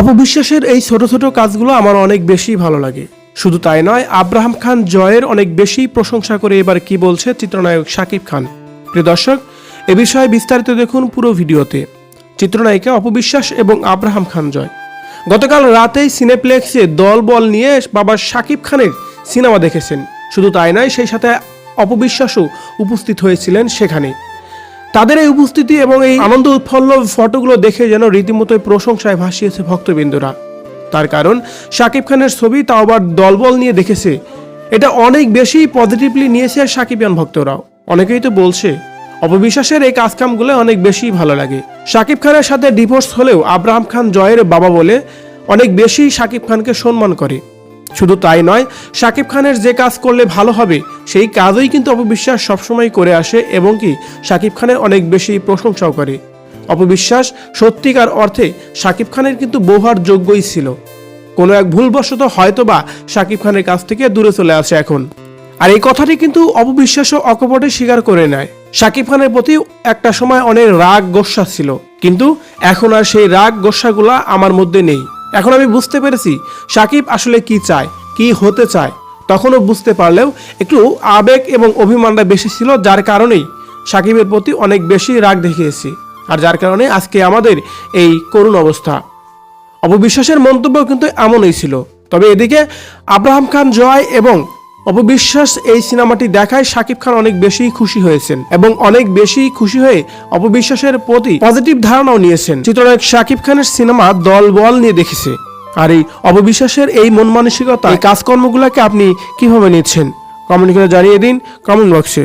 অপবিশ্বাসের এই ছোট ছোট কাজগুলো আমার অনেক বেশি ভালো লাগে। শুধু তাই নয়, আব্রাহাম খান জয়ের অনেক বেশি প্রশংসা করে এবার কি বলছে চিত্রনায়ক শাকিব খান। প্রিয় দর্শক, এ বিষয়ে বিস্তারিত দেখুন পুরো ভিডিওতে। চিত্রনায়িকা অপবিশ্বাস এবং আব্রাহাম খান জয়। গতকাল রাতেই সিনেপ্লেক্সে দল বল নিয়ে বাবা শাকিব খানের সিনেমা দেখেছেন। শুধু তাই নয়, সেই সাথে অপবিশ্বাসও উপস্থিত হয়েছিলেন সেখানে। তাদের এই উপস্থিতি এবং এই আনন্দ উৎফল্ল ফটোগুলো দেখে যেন রীতিমতোই প্রশংসায় ভাসিয়েছে ভক্তবৃন্দরা। তার কারণ, শাকিব খানের ছবি তাও আবার দলবল নিয়ে দেখেছে। এটা অনেক বেশি পজিটিভলি নিয়েছে সাকিবিয়ান ভক্তরাও। অনেকেই তো বলছে, অপবিশ্বাসের এই কাজকামগুলো অনেক বেশি ভালো লাগে। শাকিব খানের সাথে ডিভোর্স হলেও আব্রাহাম খান জয়ের বাবা বলে অনেক বেশি শাকিব খানকে সম্মান করে। শুধু তাই নয় শাকিব খানের যে কাজ করলে ভালো হবে, সেই কাজই কিন্তু অপবিশ্বাস সবসময় করে আসে এবং কি শাকিব খানের অনেক বেশি প্রশংসাও করে। অপবিশ্বাস সত্যিকার অর্থে শাকিব খানের কিন্তু বহুবার যোগ্যই ছিল। কোনো এক ভুলবশত হয়তোবা শাকিব খানের কাছ থেকে দূরে চলে আসে এখন। আর এই কথাটি কিন্তু অপবিশ্বাসও অকপটে স্বীকার করে নেয়। শাকিব খানের প্রতি একটা সময় অনেক রাগ গোস্বা ছিল, কিন্তু এখন আর সেই রাগ গোস্বাগুলা আমার মধ্যে নেই। এখন আমি বুঝতে পেরেছি সাকিব আসলে কি চায়, কি হতে চায়। তখনও বুঝতে পারলেও একটু আবেগ এবং অভিমানটা বেশি ছিল যার কারণেই সাকিবের প্রতি অনেক বেশি রাগ দেখিয়েছি আর যার কারণে আজকে আমাদের এই করুণ অবস্থা। অপবিশ্বাসের মন্তব্য কিন্তু এমনই ছিল। তবে এদিকে আব্রাহাম খান জয় এবং অপবিশ্বাস এই সিনেমাটি দেখায় শাকিব খান অনেক বেশি খুশি হয়েছেন এবং অনেক বেশি খুশি হয়ে অপবিশ্বাসের প্রতি পজিটিভ ধারণাও নিয়েছেন। চিত্রনায়ক শাকিব খানের সিনেমা দল বল নিয়ে দেখেছে। আর এই অপবিশ্বাসের এই মন মানসিকতা কাজকর্মগুলোকে আপনি কীভাবে নিচ্ছেন? কমেন্ট করে জানিয়ে দিন কমেন্ট বক্সে